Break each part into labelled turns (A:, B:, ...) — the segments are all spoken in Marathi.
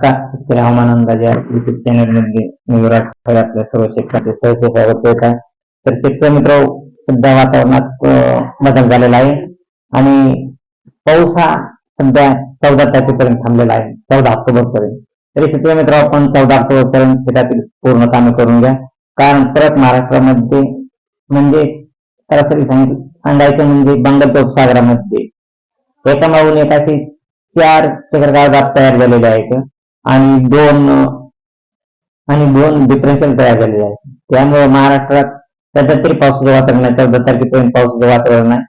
A: का शेतकरी हवामान अंदाज या युट्यूब चॅनलमध्ये मी विराट खरे आपल्या सर्व शेतकऱ्यांचे सहज स्वागत करत आहे. तर शेतकरी मित्र सध्या वातावरणात बदल झालेला आहे आणि पाऊस हा सध्या चौदा तारखेपर्यंत थांबलेला आहे चौदा ऑक्टोबर पर्यंत तरी शेतकरी मित्र आपण चौदा ऑक्टोबर पर्यंत शेतातील पूर्ण कामे करून घ्या. कारण परत महाराष्ट्रामध्ये म्हणजे सरासरी सांगितलं सांगायचं म्हणजे बंगाल उपसागरामध्ये एका मागून एक असे चार चक्रवात तयार झालेले आहेत. आणि दोन आणि दोन डिप्रेशन तयार झालेले आहेत. त्यामुळे महाराष्ट्रात सध्या तरी पावसाचं वातावरण आहे. चौदा तारखेपर्यंत पावसाचं वातावरण आहे.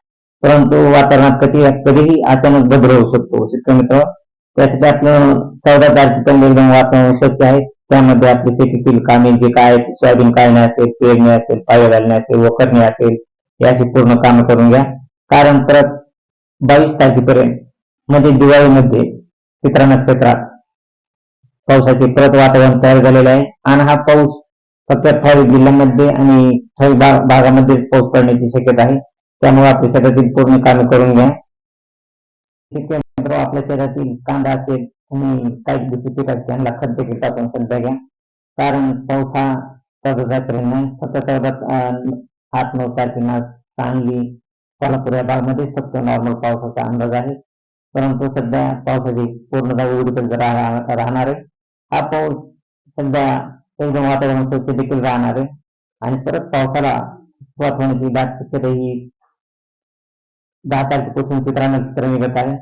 A: परंतु वातावरणात कधी कधीही अचानक बदल होऊ शकतो. शेतकरी मित्र त्यासाठी आपलं चौदा तारखेपर्यंत एकदम वातावरण शक्य आहे. त्यामध्ये आपली शेतीतील कामे जे काय आहेत, सोयाबीन काढणे असेल पेरणे असेल पाय घालणे असेल वखरणे असेल याची पूर्ण कामं करून घ्या. कारण परत बावीस तारखेपर्यंत म्हणजे दिवाळीमध्ये चित्रांना क्षेत्रात पावसाचे परत वातावरण तयार आणि हा पाऊस फक्त ठराविक जिल्ह्यामध्ये आणि ठराविक भा- भागामध्ये पाऊस पडण्याची शक्यता त्यामुळे आपल्या शेतातील पूर्ण कामे त्यांना खत कारण हा आठ नॉर्मल पावसाचा अंदाज आहे. परंतु सध्या पावसाची पूर्णतः उघडीपर्यंत राह- राहणार आहे. दाट शक्यता ही दहा तारखेपासून चित्रा नक्षत्र निघत आहे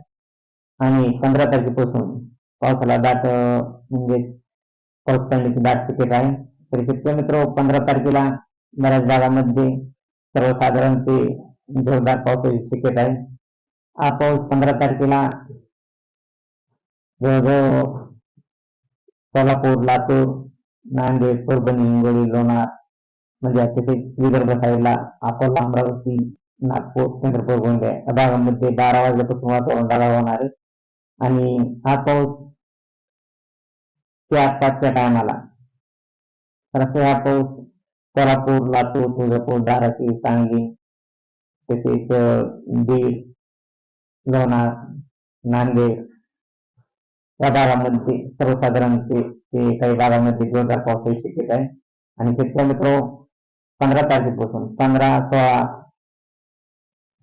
A: आणि पंधरा तारखेपासून पावसाला दाट म्हणजे पाऊस पडण्याची दाट शक्यता आहे तर शेतकरी पंधरा तारखेला बऱ्याच भागामध्ये सर्वसाधारण ते जोरदार पावसाची शक्यता आहे हा पाऊस पंधरा तारखेला जवळजवळ सोलापूर लातूर नांदेड परभणी हिंगोली लोणार म्हणजे असे विदर्भ साईडला अकोला अमरावती नागपूर चंद्रपूर गोंदिया या भागामध्ये बारा वाजल्यापासून वातावरण ढगाळ होणार आहे. आणि हा पाऊस त्या आसपासच्या टायमाला तर असे हा पाऊस सोलापूर लातूर तुळजापूर धाराशिव सांगली तसेच बीड लोणार नांदेड या भागामध्ये सर्वसाधारण ते काही भागामध्ये जोरदार पावसाची शक्यता आहे आणि शेतकरी मित्र पंधरा तारखेपासून पंधरा सोळा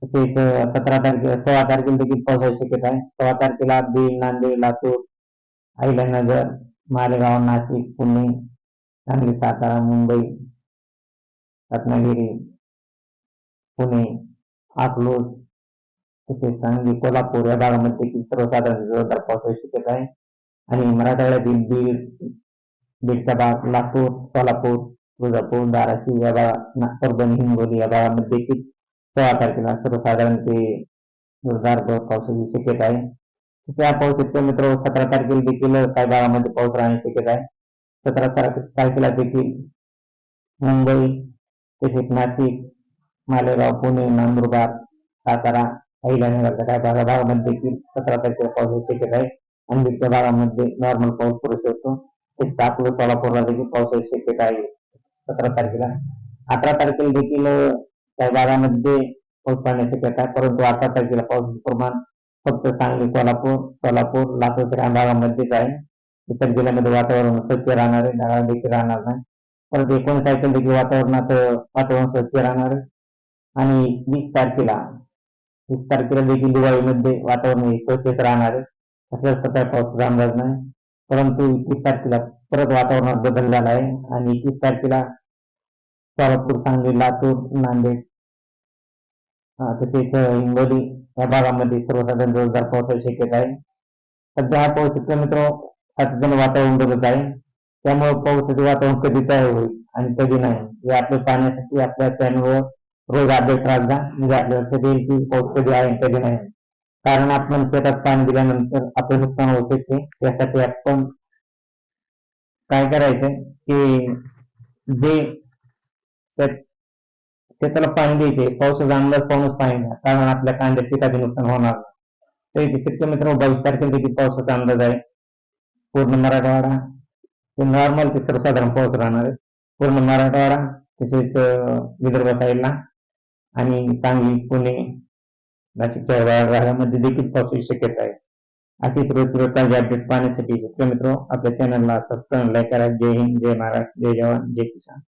A: तसेच सतरा तारखे सोळा तारखेला देखील पावसाची शक्यता आहे सोळा तारखेला बीड नांदेड लातूर अहिल्यानगर मालेगाव नाशिक पुणे सांगली सातारा मुंबई रत्नागिरी पुणे अकलूज तसेच सांगली कोल्हापूर या भागामध्ये देखील सर्वसाधारण जोरदार पावसाची शक्यता आहे. आणि मराठवाड्यातील बीड बीडचा भाग लातूर सोलापूर तुळजापूर धाराशिव या भागात ना- परभणी हिंगोली या भागामध्ये देखील सोळा तारखेला सर्वसाधारण ते जोरदार पावसाची शक्यता आहे. त्या या पावसाचे मित्र सतरा तारखेला देखील काही भागामध्ये पाऊस राहण्याची शक्यता आहे. सतरा तारखे- तारखेला देखील मुंबई तसेच नाशिक मालेगाव पुणे नंदुरबार सातारा अहिल्यानगरच्या काय भागा भागामध्ये देखील सतरा तारखेला पावसाची शक्यता आहे. आणि दुसऱ्या भागामध्ये नॉर्मल पाऊस पडू शकतो. ते अकोला सोलापूरला देखील पावसाची शक्यता आहे. सतरा तारखेला. अठरा तारखेला देखील काही भागामध्ये पाऊस पडण्याची शक्यता आहे. परंतु अठरा तारखेला पावसाचे प्रमाण फक्त सांगली कोल्हापूर सोलापूर लातूर या भागामध्येच आहे. इतर जिल्ह्यामध्ये वातावरण स्वच्छ राहणार आहे. ढगाळ देखील राहणार नाही. परंतु एकोणीस तारखेला देखील वातावरणात वातावरण स्वच्छ राहणार आहे. आणि वीस तारखेला वीस तारखेला देखील दिवाळीमध्ये वातावरण स्वच्छच राहणार आहे. असं पाऊस जाणार नाही. परंतु एकवीस तारखेला परत वातावरणात बदल झाला आहे आणि एकवीस तारखेला सोलापूर सांगली लातूर नांदेड तसेच हिंगोली या भागामध्ये सर्वसाधारण जोरदार पावसाची शक्यता आहे. सध्या हा पाऊस इतका मित्र सातत्याने वातावरण बदलत आहे. त्यामुळे पावसाचे वातावरण कधी तयार होईल आणि कधी नाही. हे आपल्या पाहण्यासाठी आपल्या चॅनलवर रोज अपडेट त्रास द्या म्हणजे आपल्याला कधी येईल की पाऊस कधी आहे कधी नाही. कारण आपण शेतात पाणी दिल्यानंतर आपलं नुकसान होऊ शकते त्यासाठी आपण काय करायचं की जे शेताला पाणी द्यायचे. पावसाचा अंदाज पाहूनच पाणी द्या कारण आपल्या कांद्या पिकाचे नुकसान होणार तर इथे शेतकरी मित्र बावीस तारखेला किती पावसाचा अंदाज आहे? पूर्ण मराठवाडा. ते नॉर्मल ते सर्वसाधारण पाऊस राहणार आहे. पूर्ण मराठवाडा तसेच विदर्भ साईडला आणि सांगली पुणे नाशिकच्या भागामध्ये देखील पावसाची शक्यता आहे. अशी रोज अपडेट पाहण्यासाठी शेतकरी मित्र आपल्या चॅनलला सबस्क्राईब लाईक करा. जय हिंद जय महाराष्ट्र जय जवान जय किसान.